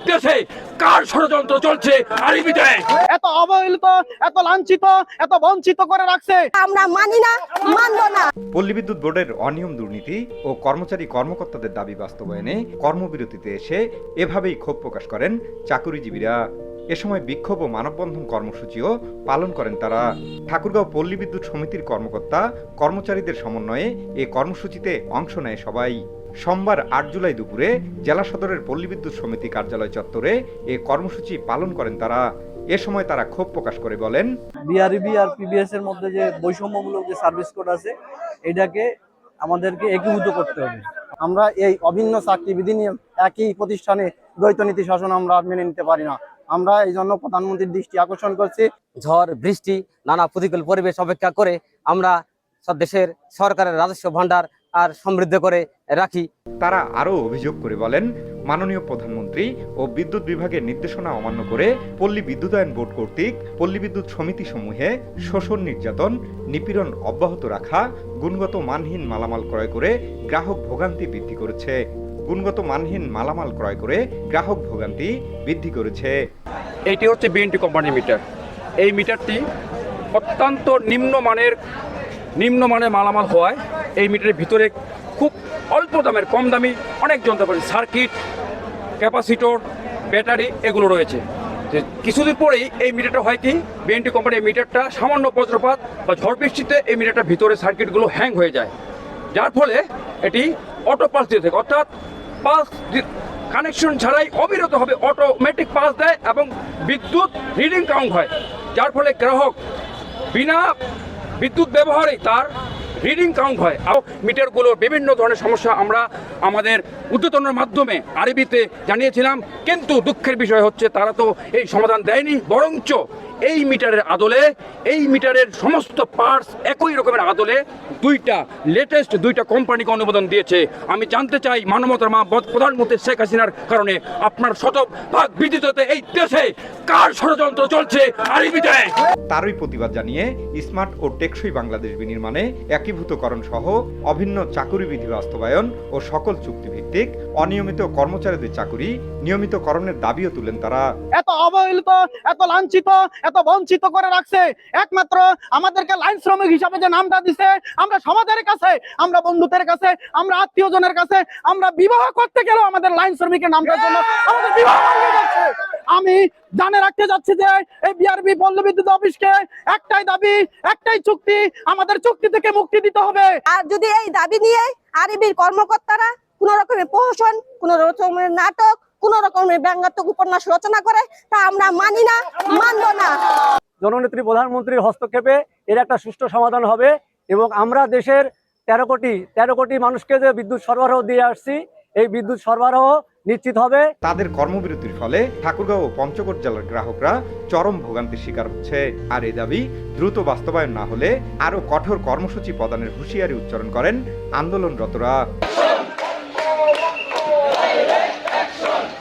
দেশে কার ষড়যন্ত্র চলছে এত অবহেলিত এত লাঞ্ছিত এত বঞ্চিত করে রাখছে। আমরা মানি না মানবো না। পল্লী বিদ্যুৎ বোর্ডের অনিয়ম দুর্নীতি ও কর্মচারী কর্মকর্তাদের দাবি বাস্তবায়নে কর্মবিরতিতে এসে এভাবেই ক্ষোভ প্রকাশ করেন চাকুরিজীবীরা। এ সময় বিক্ষোভ ও মানববন্ধন কর্মসূচিও পালন করেন তারা। ঠাকুরগাঁও পল্লী বিদ্যুৎ সমিতির কর্মকর্তা কর্মচারীদের সমন্বয়ে এ কর্মসূচিতে অংশ নেয় সবাই। সোমবার আট জুলাই দুপুরে জেলা সদরের পল্লী বিদ্যুৎ সমিতি কার্যালয় চত্বরে এ কর্মসূচি পালন করেন তারা। এ সময় তারা ক্ষোভ প্রকাশ করে বলেন, বিআরবি আর পিবিএস এর মধ্যে যে বৈষম্যমূলক যে সার্ভিস কোড আছে, এটাকে আমাদেরকে একীভূত করতে হবে। আমরা এই অভিন্ন চাকরি বিধি নিয়ে একই প্রতিষ্ঠানে দ্বৈত নীতি শাসন আমরা মেনে নিতে পারি না। আমরা এই জন্য প্রধানমন্ত্রীর দৃষ্টি আকর্ষণ করছি। ঝড়, বৃষ্টি, নানা প্রতিকূল পরিবেশ অপেক্ষা করে আমরা সব দেশের সরকারের রাজস্ব ভাণ্ডার আর সমৃদ্ধ করে রাখি। তারা আরও অভিযোগ করে বলেন মাননীয় প্রধানমন্ত্রী ও বিদ্যুৎ বিভাগের নির্দেশনা অমান্য করে পল্লী বিদ্যুতায়ন বোর্ড কর্তৃক পল্লী বিদ্যুৎ সমিতি সমূহে শোষণ নির্যাতন নিপীড়ন অব্যাহত রাখা গুণগত মানহীন মালামাল ক্রয় করে গ্রাহক ভোগান্তি বৃদ্ধি করেছে। গুণগত মানহীন মালামাল ক্রয় করে গ্রাহক ভোগান্তি বৃদ্ধি করেছে। এটি হচ্ছে বিএনটি কোম্পানির মিটার। এই মিটারটি অত্যন্ত নিম্নমানের নিম্নমানের মালামাল হওয়ায় এই মিটারের ভিতরে খুব অল্প দামের, কম দামি অনেক যন্ত্রপাতি সার্কিট, ক্যাপাসিটর, ব্যাটারি এগুলো রয়েছে। কিছুদিন পরেই এই মিটারটা হয় কি বিএনটি কোম্পানির মিটারটা সামান্য বজ্রপাত বা ঝড় বৃষ্টিতে এই মিটারটার ভিতরে সার্কিটগুলো হ্যাং হয়ে যায়। যার ফলে এটি অটো পাস দিয়ে থাকে। অর্থাৎ পাস কানেকশন ছাড়াই অবিরত হবে অটোমেটিক পাস দেয় এবং বিদ্যুৎ রিডিং কাউন্ট হয়। যার ফলে গ্রাহক বিনা বিদ্যুৎ ব্যবহারে তার রিডিং কাউন্ট হয়। আর মিটারগুলোর বিভিন্ন ধরনের সমস্যা আমরা আমাদের উদ্যোতনের মাধ্যমে আরবিতে জানিয়েছিলাম, কিন্তু দুঃখের বিষয় হচ্ছে তারা তো এই সমাধান দেয়নি, বরঞ্চ এই মিটারের আদলে, এই মিটারের সমস্ত পার্টস একই রকমের আদলে দুইটা লেটেস্ট দুইটা কোম্পানিকে অনুমোদন দিয়েছে। আমি জানতে চাই, মানবতার মা প্রধানমন্ত্রী শেখ হাসিনার কারণে আপনার শতভাগ বিদ্যুতে এই দেশে কার ষড়যন্ত্র চলছে তারই প্রতিবাদ জানিয়ে স্মার্ট ও টেকসই বাংলাদেশ বিনির্মাণে একীভূতকরণ সহ অভিন্ন চাকুরি বিধি বাস্তবায়ন ও সকল চুক্তিভিত্তিক অনিয়মিত কর্মচারীদের চাকুরি নিয়মিতকরণের দাবিও তুলেন তারা। এত অবহেলিত এত লাঞ্ছিত এত বঞ্চিত করে রাখছে। একমাত্র আমাদেরকে লাইন শ্রমিক হিসাবে যে নামটা দিছে আমরা সমাজের কাছে আমরা বন্ধুদের কাছে আমরা আত্মীয়জনের কাছে আমরা বিবাহ করতে গেলেও আমাদের লাইন শ্রমিকের নামটার জন্য আমাদের বিবাহ করছে। আমি জানে রাখতে যাচ্ছি যে এই বিআরবি পল্লী বিদ্যুৎ অফিসকে একটাই দাবি একটাই চুক্তি আমাদের চুক্তি থেকে মুক্তি দিতে হবে। আর যদি এই দাবি নিয়ে আরবির কর্মকর্তারা কোন রকমের প্রহসন, কোন রকমের নাটক, কোন রকমের ব্যঙ্গাত্মক উপন্যাস রচনা করে, তা আমরা মানি না, মানব না। জননেত্রী, প্রধানমন্ত্রীর হস্তক্ষেপে এর একটা সুষ্ঠু সমাধান হবে এবং আমরা দেশের তেরো কোটি তেরো কোটি মানুষকে যে বিদ্যুৎ সরবরাহ দিয়ে আসছি, এই বিদ্যুৎ সরবরাহ নিশ্চিত হবে। তাদের কর্মবিরতির ফলে ঠাকুরগাঁও ও পঞ্চগড় জেলার গ্রাহকরা চরম ভোগান্তির শিকার হচ্ছে। আর এ দাবি দ্রুত বাস্তবায়ন না হলে আরও কঠোর কর্মসূচি প্রদানের হুঁশিয়ারি উচ্চারণ করেন আন্দোলনরতরা।